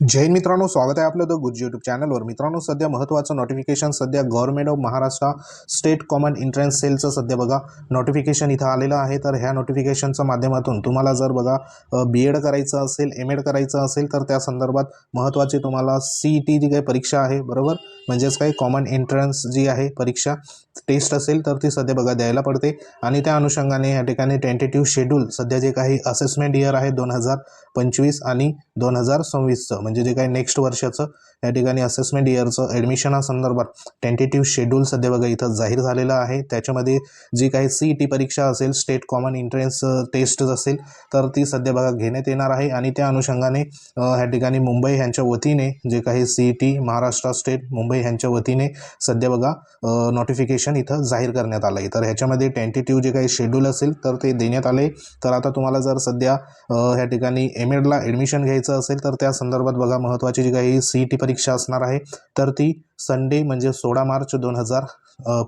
जैन मित्रांनो स्वागत आहे आपलं द गुरुजी यूट्यूब चॅनलवर मित्रांनो सध्या महत्त्वाचं नोटिफिकेशन सध्या government of Maharashtra state common entrance सेलचं सध्या बघा नोटिफिकेशन इथं आलेलं आहे. तर ह्या नोटिफिकेशनच्या माध्यमातून तुम्हाला जर बघा बी एड करायचं असेल एम एड करायचं असेल तर त्या संदर्भात महत्त्वाची तुम्हाला सी ई टी जी काही परीक्षा आहे बरोबर? म्हणजेच काही कॉमन एंट्रन्स जी आहे परीक्षा टेस्ट असेल तर ती सध्या बघा द्यायला पडते. आणि त्या अनुषंगाने या ठिकाणी टेंटेटिव्ह शेड्यूल सध्या जे काही असेसमेंट इयर आहे दोन हजार पंचवीस आणि दोन हजार सव्वीसचं. म्हणजे जे काही नेक्स्ट वर्षाचं या ठिकाणी असेसमेंट इयरचं ॲडमिशनासंदर्भात टेंटेटिव्ह शेड्यूल सध्या बघा इथं जाहीर झालेलं आहे. त्याच्यामध्ये जी काही सी ई टी परीक्षा असेल स्टेट कॉमन एंट्रन्स टेस्ट असेल तर ती सध्या बघा घेण्यात येणार आहे. आणि त्या अनुषंगाने ह्या ठिकाणी मुंबई ह्यांच्या वतीने जे काही C E T Maharashtra state Mumbai ह्यांच्या वतीने सध्या बघा नोटिफिकेशन इथं जाहीर करण्यात आलं आहे तर ह्याच्यामध्ये टेंटेटिव्ह जे काही शेड्यूल असेल तर ते देण्यात आले तर आता तुम्हाला जर सध्या ह्या ठिकाणी एम एडला ॲडमिशन घ्यायचं असेल तर त्या संदर्भात बघा महत्त्वाची जी काही सी ई टी परीक्षा असणार आहे तर ती संडे म्हणजे सोळा मार्च दोन हजार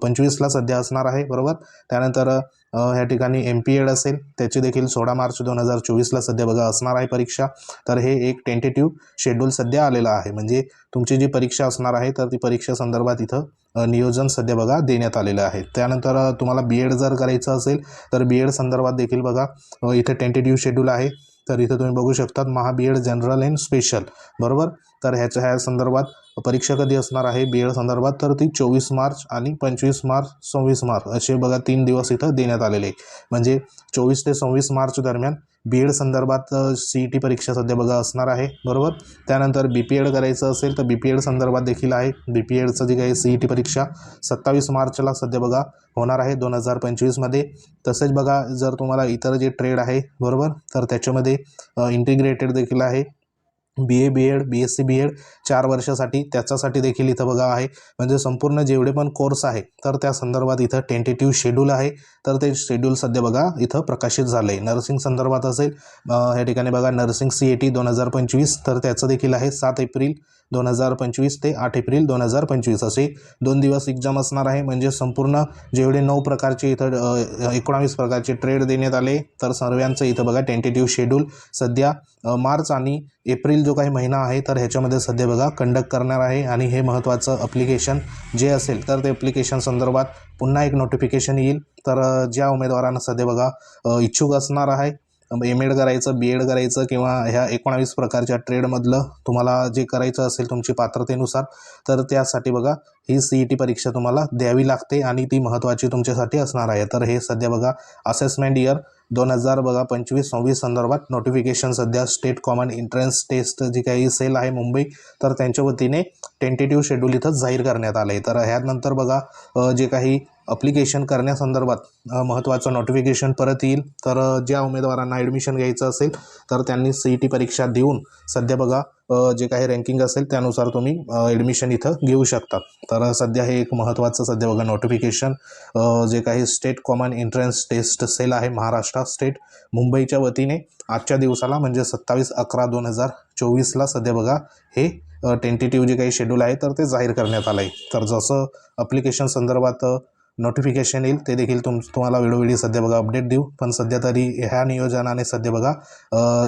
पंचवीसला सध्या असणार आहे बरोबर? त्यानंतर ह्या ठिकाणी एम पी एड असेल त्याची देखील सोळा मार्च दोन हजार चोवीसला सध्या बघा असणार आहे परीक्षा. तर हे एक टेंटेटिव्ह शेड्यूल सध्या आलेलं आहे. म्हणजे तुमची जी परीक्षा असणार आहे तर ती परीक्षा संदर्भात इथं नियोजन सध्या बघा देण्यात आलेलं आहे. त्यानंतर तुम्हाला बी एड जर करायचं असेल तर बी एड संदर्भात देखील बघा इथे टेंटेटिव्ह शेड्यूल आहे. तर इथं तुम्ही बघू शकतात Maha B general and special. बरोबर? तर ह्याच्या ह्या संदर्भात परीक्षा कधी असणार आहे? बी एड संदर्भात तर ती चोवीस मार्च आणि पंचवीस मार्च सव्वीस मार्च असे बघा तीन दिवस इथं देण्यात आलेले म्हणजे चोवीस ते सव्वीस मार्च दरम्यान बी एड संदर्भात सी ई टी परीक्षा सध्या बघा असणार आहे बरोबर? त्यानंतर बी पी एड करायचं असेल तर बी पी एड संदर्भात देखील आहे. बी पी एडचं जी काही सी ई टी परीक्षा सत्तावीस मार्चला सध्या बघा होणार आहे दोन हजार पंचवीसमध्ये तसेच बघा जर तुम्हाला इतर जे ट्रेड आहे बरोबर? तर त्याच्यामध्ये इंटिग्रेटेड देखील आहे. B A B Ed B S C B Ed चार वर्षासाठी त्याच्यासाठी देखील इथं बघा आहे. म्हणजे संपूर्ण जेवढे पण कोर्स आहे तर त्या संदर्भात इथं टेंटेटिव्ह शेड्यूल आहे. तर ते शेड्यूल सध्या बघा इथं प्रकाशित झालं आहे नर्सिंग संदर्भात असेल या ह्या ठिकाणी बघा नर्सिंग सी ए टी दोन हजार पंचवीस तर त्याचं देखील आहे सात एप्रिल दोन हजार पंचवीस ते आठ एप्रिल दोन हजार पंचवीस. असे दोन दिवस एक्झाम असणार आहे. म्हणजे संपूर्ण जेवढे नऊ प्रकारचे इथं एकोणावीस प्रकारचे ट्रेड देण्यात आले. तर सर्वांचं इथं बघा टेंटेटिव्ह शेड्यूल सध्या मार्च आणि एप्रिल जो काही महिना आहे तर ह्याच्यामध्ये सध्या बघा कंडक्ट करणार आहे आणि हे महत्त्वाचं अप्लिकेशन जे असेल तर ते अप्लिकेशन संदर्भात पुन्हा एक नोटिफिकेशन येईल. तर ज्या उमेदवारांना सध्या बघा इच्छुक असणार आहे एम एड करायचं बी एड करायचं किंवा ह्या एकोणावीस प्रकारच्या ट्रेडमधलं तुम्हाला जे करायचं असेल तुमची पात्रतेनुसार तर त्यासाठी बघा ही सी ई टी परीक्षा तुम्हाला द्यावी लागते आणि ती महत्त्वाची तुमच्यासाठी असणार आहे. तर हे सध्या बघा असेसमेंट इयर दोन हजार बघा पंचवीस सव्वीस संदर्भात नोटिफिकेशन सध्या स्टेट कॉमन एंट्रन्स टेस्ट जी काही सेल आहे मुंबई तर त्यांच्या वतीने टेंटेटिव्ह शेड्यूल इथं जाहीर करण्यात आलं आहे तर ह्यानंतर बघा जे काही अप्लिकेशन करण्यासंदर्भात महत्त्वाचं नोटिफिकेशन परत येईल. तर ज्या उमेदवारांना ॲडमिशन घ्यायचं असेल तर त्यांनी सी ई टी परीक्षा देऊन सध्या बघा जे काही रँकिंग असेल त्यानुसार तुम्ही ॲडमिशन इथं घेऊ शकता. तर सध्या हे एक महत्त्वाचं सध्या बघा नोटिफिकेशन जे काही state common entrance test cell आहे महाराष्ट्र स्टेट मुंबईच्या वतीने आजच्या दिवसाला म्हणजे सत्तावीस अकरा दोन हजार चोवीसला सध्या बघा हे टेंटेटिव्ह जे काही शेड्यूल आहे तर ते जाहीर करण्यात आलं आहे तर जसं अप्लिकेशन संदर्भात नोटिफिकेशन येईल ते देखील तुम तुम्हाला वेळोवेळी सध्या बघा अपडेट देऊ. पण सध्या तरी ह्या नियोजनाने सध्या बघा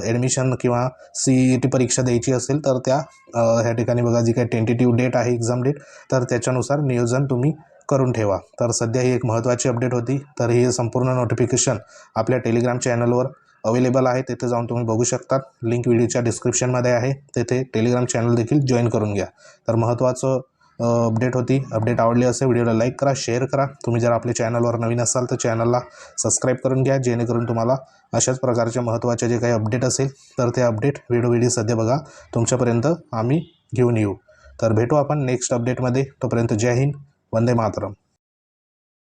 ॲडमिशन किंवा सी ई टी परीक्षा द्यायची असेल तर त्या ह्या ठिकाणी बघा जी काही टेंटेटिव्ह डेट आहे एक्झाम डेट तर त्याच्यानुसार नियोजन तुम्ही करून ठेवा. तर सध्या ही एक महत्त्वाची अपडेट होती. तर ही संपूर्ण नोटिफिकेशन आपल्या टेलिग्राम चॅनलवर अवेलेबल आहे. तिथे जाऊन तुम्ही बघू शकतात. लिंक व्हिडिओच्या डिस्क्रिप्शनमध्ये आहे. तेथे टेलिग्राम चॅनल देखील जॉईन करून घ्या. तर महत्त्वाचं अपडेट होती. अपडेट आवडली असेल व्हिडिओला लाईक करा शेअर करा. तुम्ही जर आपल्या चॅनलवर नवीन असाल तर चॅनलला सबस्क्राईब करून घ्या जेणेकरून तुम्हाला अशाच प्रकारचे महत्त्वाचे जे काही अपडेट असेल तर ते अपडेट वेळोवेळी सध्या बघा. तुमच्यापर्यंत आम्ही घेऊन येऊ. तर भेटू आपण नेक्स्ट अपडेटमध्ये तोपर्यंत जय हिंद. वंदे मातरम.